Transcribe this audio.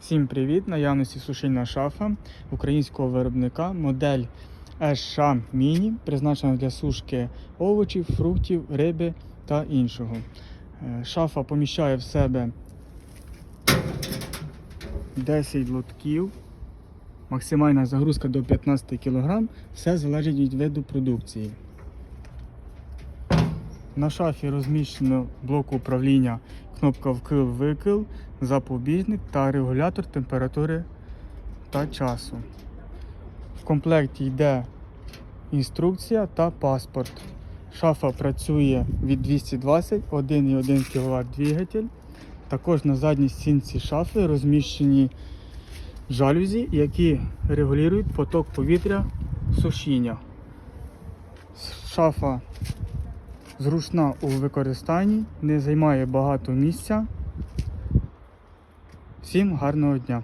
Всім привіт! Наявності сушильна шафа українського виробника модель SH Mini, призначена для сушки овочів, фруктів, риби та іншого. Е, Шафа поміщає в себе 10 лотків, максимальна загрузка до 15 кг, все залежить від виду продукції. На шафі розміщено блок управління, кнопка вкил-викил, запобіжник та регулятор температури та часу. В комплекті йде інструкція та паспорт. Шафа працює від 220 1,1 кВт двигатель. Також на задній стінці шафи розміщені жалюзі, які регулюють поток повітря сушіння. Шафа зручна у використанні, не займає багато місця. Всім гарного дня!